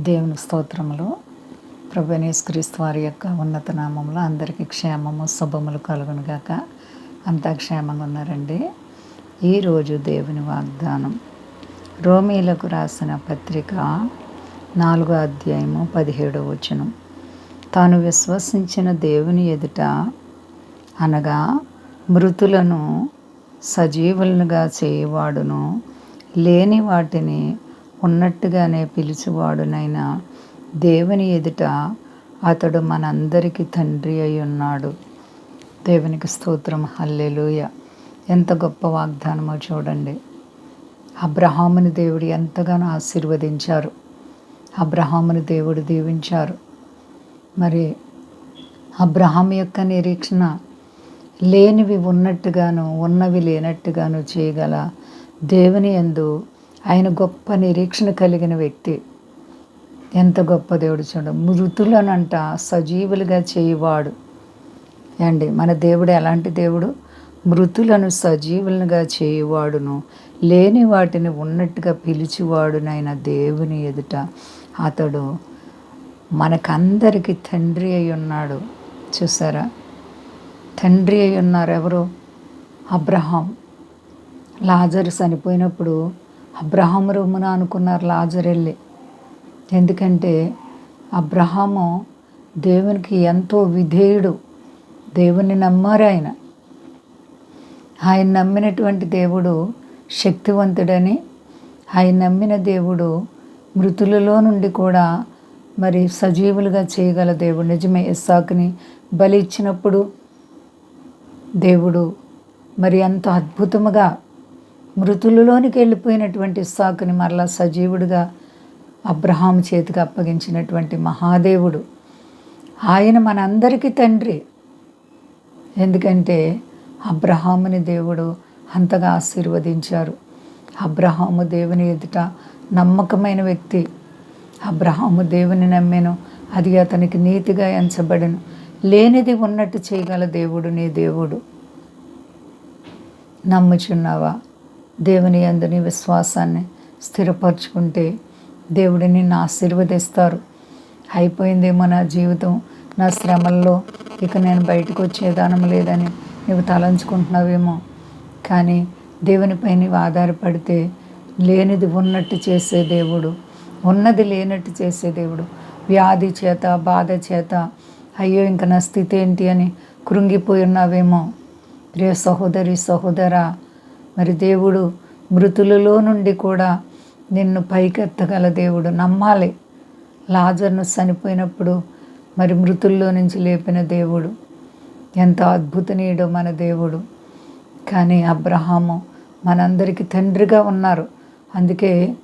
దేవుని స్తోత్రములు. క్రీస్తు వారి యొక్క ఉన్నత నామంలో అందరికీ క్షేమము శుభములు కలుగును గాక. అంతా క్షేమంగా ఉన్నారండి. ఈరోజు దేవుని వాగ్దానం. రోమీలకు రాసిన పత్రిక నాలుగో అధ్యాయము పదిహేడో వచనం. తాను విశ్వసించిన దేవుని ఎదుట అనగా మృతులను సజీవులుగా చేయవాడును లేని వాటిని ఉన్నట్టుగానే పిలిచివాడునైనా దేవుని ఎదుట అతడు మనందరికీ తండ్రి అయి ఉన్నాడు. దేవునికి స్తోత్రం. హల్లెలూయ. ఎంత గొప్ప వాగ్దానమో చూడండి. అబ్రహాముని దేవుడు ఎంతగానో ఆశీర్వదించారు. అబ్రహాముని దేవుడు దీవించారు. మరి అబ్రహాం యొక్క నిరీక్షణ లేనివి ఉన్నట్టుగాను ఉన్నవి లేనట్టుగాను చేయగల దేవుని యందు ఆయన గొప్ప నిరీక్షణ కలిగిన వ్యక్తి. ఎంత గొప్ప దేవుడు చూడ. మృతులనంట సజీవులుగా చేయవాడు. అండి మన దేవుడు ఎలాంటి దేవుడు? మృతులను సజీవులుగా చేయువాడును. లేని వాటిని ఉన్నట్టుగా పిలిచివాడునైన దేవుని ఎదుట. అతడు మనకందరికి తండ్రి అయి ఉన్నాడు. చూసారా? తండ్రి అయి ఉన్నారు ఎవరు అబ్రహాం. లాజరు చనిపోయినప్పుడు అబ్రహాం రూమున అనుకున్నారు లాజర్ ఎందుకంటే అబ్రహాము దేవునికి ఎంతో విధేయుడు దేవుని నమ్మారు ఆయన. ఆయన నమ్మినటువంటి దేవుడు శక్తివంతుడని ఆయన నమ్మిన దేవుడు మృతులలో నుండి కూడా మరి సజీవులుగా చేయగల దేవుడు. నిజమే ఇస్సాకుని బలి ఇచ్చినప్పుడు దేవుడు మరి ఎంతో అద్భుతముగా మృతులలోనికి వెళ్ళిపోయినటువంటి ఇస్సాకుని మరలా సజీవుడిగా అబ్రహాం చేతికి అప్పగించినటువంటి మహాదేవుడు. ఆయన మనందరికీ తండ్రి. ఎందుకంటే అబ్రహాముని దేవుడు అంతగా ఆశీర్వదించారు. అబ్రహాము దేవుని ఎదుట నమ్మకమైన వ్యక్తి. అబ్రహాము దేవుని నమ్మెను. అది అతనికి నీతిగా ఎంచబడను. లేనిది ఉన్నట్టు చేయగల దేవుడు నీ దేవుడు. నమ్ముచున్నావా? దేవుని అందుని విశ్వాసాన్ని స్థిరపరచుకుంటే దేవుడిని నిన్ను ఆశీర్వదిస్తారు. అయిపోయిందేమో నా జీవితం నా శ్రమల్లో. ఇక నేను బయటకు వచ్చేదానం లేదని నువ్వు తలంచుకుంటున్నావేమో. కానీ దేవునిపై నీవు ఆధారపడితే లేనిది ఉన్నట్టు చేసే దేవుడు ఉన్నది లేనట్టు చేసే దేవుడు వ్యాధి చేత బాధ చేత అయ్యో ఇంక నా స్థితి ఏంటి అని కృంగిపోయి ఉన్నావేమో. ప్రియ సహోదరి సహోదరా మరి దేవుడు మృతులలో నుండి కూడా నిన్ను పైకెత్తగల దేవుడు నమ్మాలి. లాజర్ను చనిపోయినప్పుడు మరి మృతుల్లో నుంచి లేపిన దేవుడు. ఎంత అద్భుతనీయుడు మన దేవుడు. కానీ అబ్రహాము మనందరికీ తండ్రిగా ఉన్నారు. అందుకే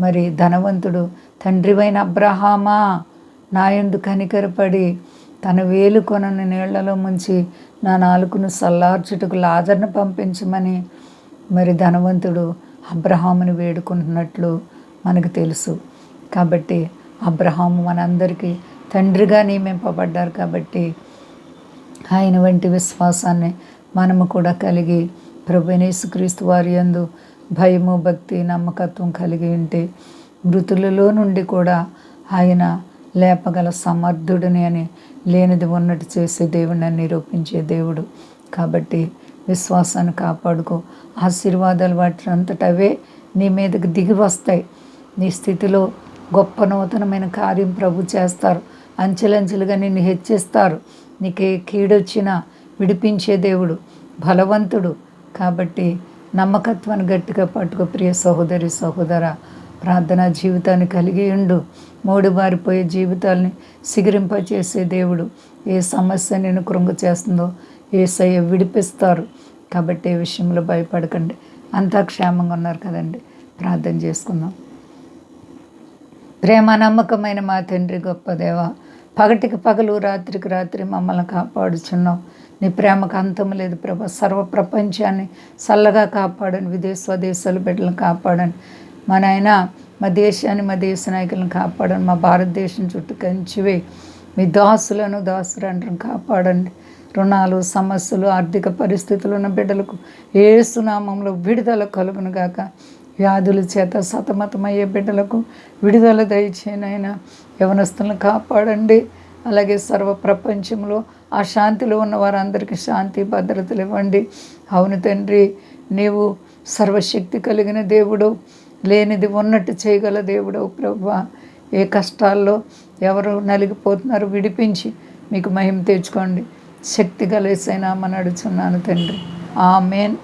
మరి ధనవంతుడు తండ్రివైన అబ్రహామా నాయందు కనికరపడి తన వేలు కొనని నీళ్ళలో ముంచి నా నాలుకను సల్లార్చుటకు లాజర్ను పంపించమని మరి ధనవంతుడు అబ్రహాముని వేడుకుంటున్నట్లు మనకు తెలుసు. కాబట్టి అబ్రహాము మనందరికీ తండ్రిగా నియమింపబడ్డారు కాబట్టి ఆయన వంటి విశ్వాసాన్ని మనము కూడా కలిగి ప్రభునేసుక్రీస్తు వారి యందు భయము భక్తి నమ్మకత్వం కలిగి ఉంటే మృతులలో నుండి కూడా ఆయన లేపగల సమర్థుడిని అని లేనిది ఉన్నట్టు చేసే దేవుడిని నిరూపించే దేవుడు. కాబట్టి విశ్వాసాన్ని కాపాడుకో. ఆశీర్వాదాలు వాటి అంతటా అవే నీ మీదకి దిగి వస్తాయి. నీ స్థితిలో గొప్ప నూతనమైన కార్యం ప్రభు చేస్తారు. అంచెలంచెలుగా నిన్ను హెచ్చిస్తారు. నీకే కీడొచ్చినా విడిపించే దేవుడు బలవంతుడు. కాబట్టి నమ్మకత్వాన్ని గట్టిగా పట్టుకో ప్రియ సహోదరి సహోదర. ప్రార్థనా జీవితాన్ని కలిగి ఉండు. మూడుబారిపోయే జీవితాల్ని సిగిరింపచేసే దేవుడు ఏ సమస్య నేను కృంగ చేస్తుందో ఏసయ్య విడిపిస్తారు. కాబట్టి ఏ విషయంలో భయపడకండి. అంతా క్షేమంగా ఉన్నారు కదండి. ప్రార్థన చేసుకుందాం. ప్రేమ నమ్మకమైన మా తండ్రి గొప్ప దేవ పగటికి పగలు రాత్రికి రాత్రి మమ్మల్ని కాపాడుచున్నావు. నీ ప్రేమకు అంతం లేదు ప్రభ. సర్వ ప్రపంచాన్ని చల్లగా కాపాడని విదేశ స్వదేశాల బిడ్డలను కాపాడని మా నాయన మా దేశాన్ని మా దేశ నాయకులను కాపాడండి మా భారతదేశం చుట్టూ కంచివే మీ దాసులను దాసురండ్రను కాపాడండి. రుణాలు సమస్యలు ఆర్థిక పరిస్థితులు ఉన్న బిడ్డలకు ఏసునామంలో విడుదల కలుగును గాక. వ్యాధుల చేత సతమతమయ్యే బిడ్డలకు విడుదల దయచేనైనా యవనస్తులను కాపాడండి. అలాగే సర్వ ప్రపంచంలో ఆ శాంతిలో ఉన్న వారందరికీ శాంతి భద్రతలు ఇవ్వండి. అవును తండ్రి నీవు సర్వశక్తి కలిగిన దేవుడు లేనిది ఉన్నట్టు చేయగల దేవుడు ప్రభు ఏ కష్టాల్లో ఎవరు నలిగిపోతున్నారు విడిపించి మీకు మహిమ తెచ్చుకోండి. శక్తి కలిసైనా మన అడుచున్నాను తండ్రి. మేన్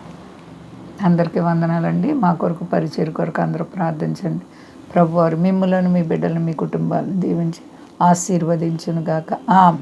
అందరికీ వందనాలండి. మా కొరకు పరిచయం కొరకు అందరూ ప్రార్థించండి. ప్రభువారు మిమ్మలను మీ బిడ్డలను మీ కుటుంబాలను దీవించి ఆశీర్వదించును గాక ఆమె